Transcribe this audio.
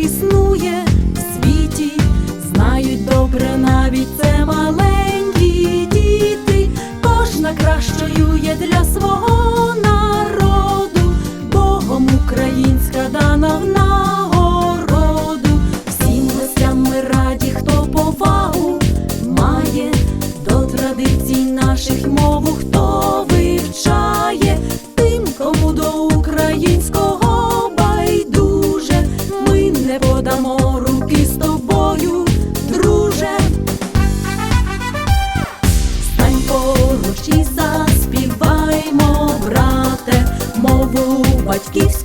існує в світі, знають добре навіть це маленькі діти, кожна кращою є для свого. Тож і заспіваймо, брате, мову батьківську.